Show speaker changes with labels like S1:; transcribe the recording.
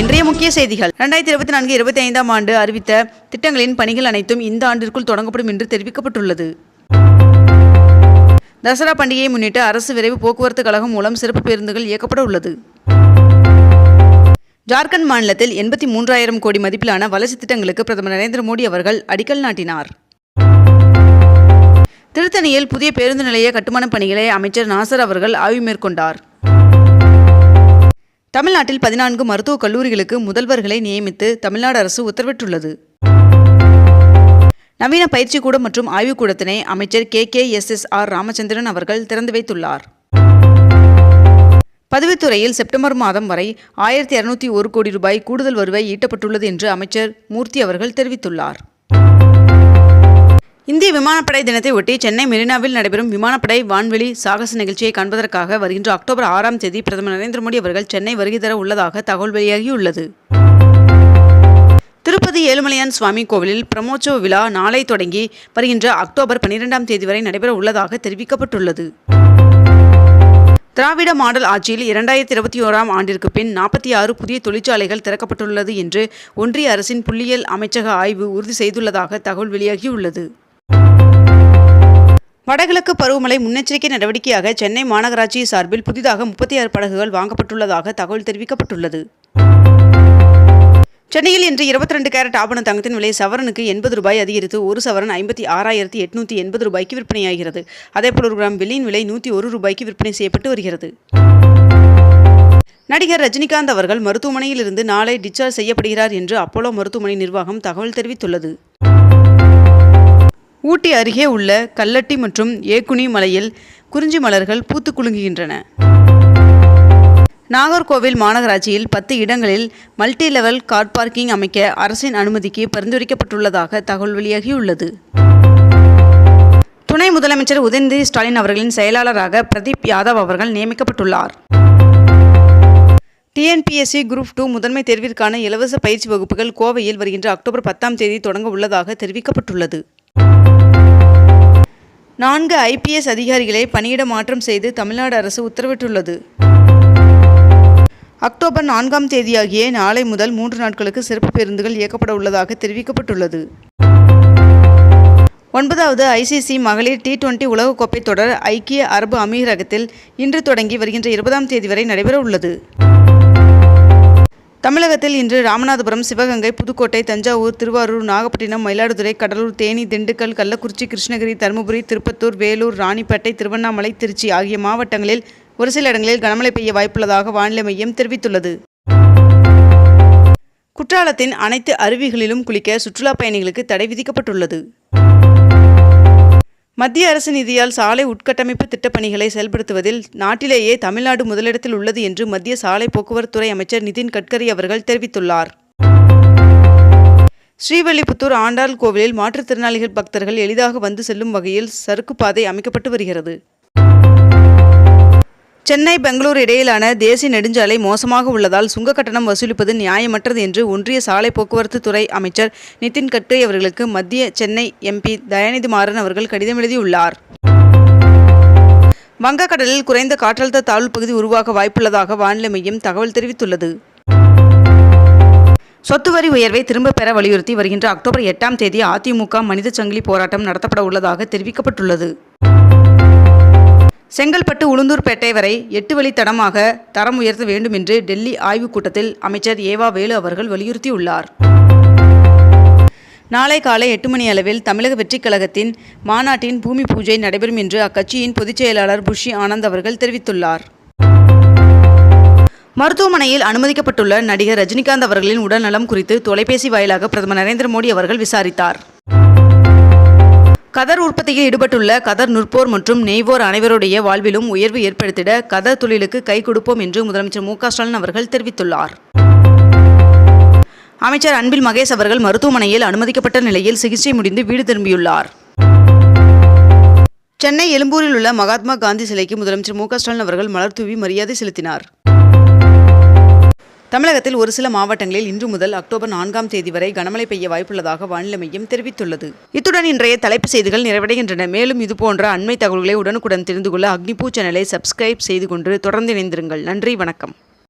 S1: இன்றைய முக்கிய செய்திகள். ரெண்டாயிரத்தி இருபத்தி நான்கு இருபத்தி ஐந்தாம் ஆண்டு அறிவித்த திட்டங்களின் பணிகள் அனைத்தும் இந்த ஆண்டிற்குள் தொடங்கப்படும் என்று தெரிவிக்கப்பட்டுள்ளது. தசரா பண்டிகையை முன்னிட்டு அரசு விரைவு போக்குவரத்து கழகம் மூலம் சிறப்பு பேருந்துகள் இயக்கப்பட உள்ளது. ஜார்க்கண்ட் மாநிலத்தில் எண்பத்தி மூன்றாயிரம் கோடி மதிப்பிலான வளர்ச்சி திட்டங்களுக்கு பிரதமர் நரேந்திர மோடி அவர்கள் அடிக்கல் நாட்டினார். திருத்தணியில் புதிய பேருந்து நிலைய கட்டுமானப் பணிகளை அமைச்சர் நாசர் அவர்கள் ஆய்வு மேற்கொண்டார். தமிழ்நாட்டில் பதினான்கு மருத்துவக் கல்லூரிகளுக்கு முதல்வர்களை நியமித்து தமிழ்நாடு அரசு உத்தரவிட்டுள்ளது. நவீன பயிற்சிக்கூடம் மற்றும் ஆய்வுக்கூடத்தினை அமைச்சர் K. K. S. S. R. Ramachandran அவர்கள் திறந்து வைத்துள்ளார். பதவித்துறையில் செப்டம்பர் மாதம் வரை ஆயிரத்தி இரநூத்தி ஒரு கோடி ரூபாய் கூடுதல் வருவாய் ஈட்டப்பட்டுள்ளது என்று அமைச்சர் மூர்த்தி அவர்கள் தெரிவித்துள்ளார். இந்திய விமானப்படை தினத்தை ஒட்டி சென்னை மெரினாவில் நடைபெறும் விமானப்படை வான்வெளி சாகச நிகழ்ச்சியை காண்பதற்காக வருகின்ற அக்டோபர் ஆறாம் தேதி பிரதமர் நரேந்திர மோடி அவர்கள் சென்னை வருகை தர உள்ளதாக தகவல் வெளியாகியுள்ளது. திருப்பதி ஏழுமலையான் சுவாமி கோவிலில் பிரமோற்சவ விழா நாளை தொடங்கி வருகின்ற அக்டோபர் பனிரெண்டாம் தேதி வரை நடைபெற உள்ளதாக தெரிவிக்கப்பட்டுள்ளது. திராவிட மாடல் ஆட்சியில் இரண்டாயிரத்தி இருபத்தி ஓராம் ஆண்டிற்கு பின் நாற்பத்தி ஆறு புதிய தொழிற்சாலைகள் திறக்கப்பட்டுள்ளது என்று ஒன்றிய அரசின் புள்ளியியல் அமைச்சக ஆய்வு உறுதி செய்துள்ளதாக தகவல் வெளியாகியுள்ளது. வடகிழக்கு பருவமழை முன்னெச்சரிக்கை நடவடிக்கையாக சென்னை மாநகராட்சி சார்பில் புதிதாக முப்பத்தி ஆறு படகுகள் வாங்கப்பட்டுள்ளதாக தகவல் தெரிவிக்கப்பட்டுள்ளது. சென்னையில் இன்று இருபத்தி ரெண்டு கேரட் ஆபண தங்கத்தின் விலை சவரனுக்கு எண்பது ரூபாய் அதிகரித்து ஒரு சவரன் ஐம்பத்தி ஆறாயிரத்தி எட்நூற்றி எண்பது ரூபாய்க்கு விற்பனையாகிறது. அதேபோல் ஒரு கிராம் வெள்ளியின் விலை நூற்றி ஒரு ரூபாய்க்கு விற்பனை செய்யப்பட்டு வருகிறது. நடிகர் ரஜினிகாந்த் அவர்கள் மருத்துவமனையில் இருந்து நாளை டிஸ்சார்ஜ் செய்யப்படுகிறார் என்று அப்போலோ மருத்துவமனை நிர்வாகம் தகவல் தெரிவித்துள்ளது. ஊட்டி அருகே உள்ள கல்லட்டி மற்றும் ஏக்குனி மலையில் குறிஞ்சி மலர்கள் பூத்து குலுங்குகின்றன. நாகர்கோவில் மாநகராட்சியில் பத்து இடங்களில் மல்டி லெவல் கார் பார்க்கிங் அமைக்க அரசின் அனுமதிக்கு பரிந்துரைக்கப்பட்டுள்ளதாக தகவல் வெளியாகியுள்ளது. துணை முதலமைச்சர் உதயநிதி ஸ்டாலின் அவர்களின் செயலாளராக பிரதீப் யாதவ் அவர்கள் நியமிக்கப்பட்டுள்ளார். டிஎன்பிஎஸ்சி குரூப் டூ முதன்மை தேர்விற்கான இலவச பயிற்சி வகுப்புகள் கோவையில் வருகின்ற அக்டோபர் பத்தாம் தேதி தொடங்க உள்ளதாக தெரிவிக்கப்பட்டுள்ளது. நான்கு ஐபிஎஸ் அதிகாரிகளை பணியிட மாற்றம் செய்து தமிழ்நாடு அரசு உத்தரவிட்டுள்ளது. அக்டோபர் நான்காம் தேதியாகிய நாளை முதல் மூன்று நாட்களுக்கு சிறப்பு பேருந்துகள் இயக்கப்பட உள்ளதாக தெரிவிக்கப்பட்டுள்ளது. ஒன்பதாவது ஐசிசி மகளிர் டி டுவெண்டி உலகக்கோப்பை தொடர் ஐக்கிய அரபு அமீரகத்தில் இன்று தொடங்கி வருகின்ற இருபதாம் தேதி வரை நடைபெற உள்ளது தமிழகத்தில் இன்று ராமநாதபுரம் சிவகங்கை புதுக்கோட்டை தஞ்சாவூர் திருவாரூர் நாகப்பட்டினம் மயிலாடுதுறை கடலூர் தேனி திண்டுக்கல் கள்ளக்குறிச்சி கிருஷ்ணகிரி தருமபுரி திருப்பத்தூர் வேலூர் ராணிப்பேட்டை திருவண்ணாமலை திருச்சி ஆகிய மாவட்டங்களில் ஒரு சில இடங்களில் கனமழை பெய்ய வாய்ப்புள்ளதாக வானிலை மையம் தெரிவித்துள்ளது. குற்றாலத்தின் அனைத்து அருவிகளிலும் குளிக்க சுற்றுலா பயணிகளுக்கு தடை விதிக்கப்பட்டுள்ளது. மத்திய அரசு நிதியால் சாலை உட்கட்டமைப்பு திட்டப்பணிகளை செயல்படுத்துவதில் நாட்டிலேயே தமிழ்நாடு முதலிடத்தில் உள்ளது என்று மத்திய சாலை போக்குவரத்துறை அமைச்சர் நிதின் கட்கரி அவர்கள் தெரிவித்துள்ளார். ஸ்ரீவல்லிபுத்தூர் ஆண்டாள் கோவிலில் மாற்றுத்திறனாளிகள் பக்தர்கள் எளிதாக வந்து செல்லும் வகையில் சறுக்கு பாதை அமைக்கப்பட்டு வருகிறது. சென்னை பெங்களூர் இடையிலான தேசிய நெடுஞ்சாலை மோசமாக உள்ளதால் சுங்க கட்டணம் வசூலிப்பது நியாயமற்றது என்று ஒன்றிய சாலை போக்குவரத்து துறை அமைச்சர் நிதின் கட்கரி அவர்களுக்கு மத்திய சென்னை எம்பி தயாநிதி மாறன் அவர்கள் கடிதம் எழுதியுள்ளார். வங்கக்கடலில் குறைந்த காற்றழுத்த தாழ்வு பகுதி உருவாக வாய்ப்புள்ளதாக வானிலை மையம் தகவல் தெரிவித்துள்ளது. சொத்து வரி உயர்வை திரும்பப் பெற வலியுறுத்தி வருகின்ற அக்டோபர் எட்டாம் தேதி அதிமுக மனித சங்கிலி போராட்டம் நடத்தப்பட உள்ளதாக தெரிவிக்கப்பட்டுள்ளது. செங்கல்பட்டு உளுந்தூர்பேட்டை வரை எட்டு வழித்தடமாக தரம் உயர்த்த வேண்டும் என்று டெல்லி ஆய்வுக் கூட்டத்தில் அமைச்சர் ஏவா வேலு அவர்கள் வலியுறுத்தியுள்ளார். நாளை காலை எட்டு மணி அளவில் தமிழக வெற்றிக் கழகத்தின் மாநாட்டின் பூமி பூஜை நடைபெறும் என்று அக்கட்சியின் பொதுச் செயலாளர் புஷி ஆனந்த் அவர்கள் தெரிவித்துள்ளார். மருத்துவமனையில் அனுமதிக்கப்பட்டுள்ள நடிகர் ரஜினிகாந்த் அவர்களின் உடல்நலம் குறித்து தொலைபேசி வாயிலாக பிரதமர் நரேந்திர மோடி அவர்கள் விசாரித்தார். கதர் உற்பத்தியில் ஈடுபட்டுள்ள கதர் நுற்போர் மற்றும் நெய்வோர் அனைவருடைய வாழ்விலும் உயர்வு ஏற்படுத்திட கதர் தொழிலுக்கு கை கொடுப்போம் என்று முதலமைச்சர் மு ஸ்டாலின் அவர்கள் தெரிவித்துள்ளார். அமைச்சர் அன்பில் மகேஷ் அவர்கள் மருத்துவமனையில் அனுமதிக்கப்பட்ட நிலையில் சிகிச்சை முடிந்து வீடு திரும்பியுள்ளார். சென்னை எழும்பூரில் உள்ள மகாத்மா காந்தி சிலைக்கு முதலமைச்சர் மு ஸ்டாலின் அவர்கள் மலர் தூவி மரியாதை செலுத்தினார். தமிழகத்தில் ஒரு சில மாவட்டங்களில் இன்று முதல் அக்டோபர் நான்காம் தேதி வரை கனமழை பெய்ய வாய்ப்புள்ளதாக வானிலை மையம் தெரிவித்துள்ளது. இத்துடன் இன்றைய தலைப்பு செய்திகள் நிறைவடைகின்றன. மேலும் இதுபோன்ற அண்மை தகவல்களை உடனுக்குடன் தெரிந்து கொள்ள அக்னிபூ சேனலை சப்ஸ்கிரைப் செய்து கொண்டு தொடர்ந்து இணைந்திருங்கள். நன்றி வணக்கம்.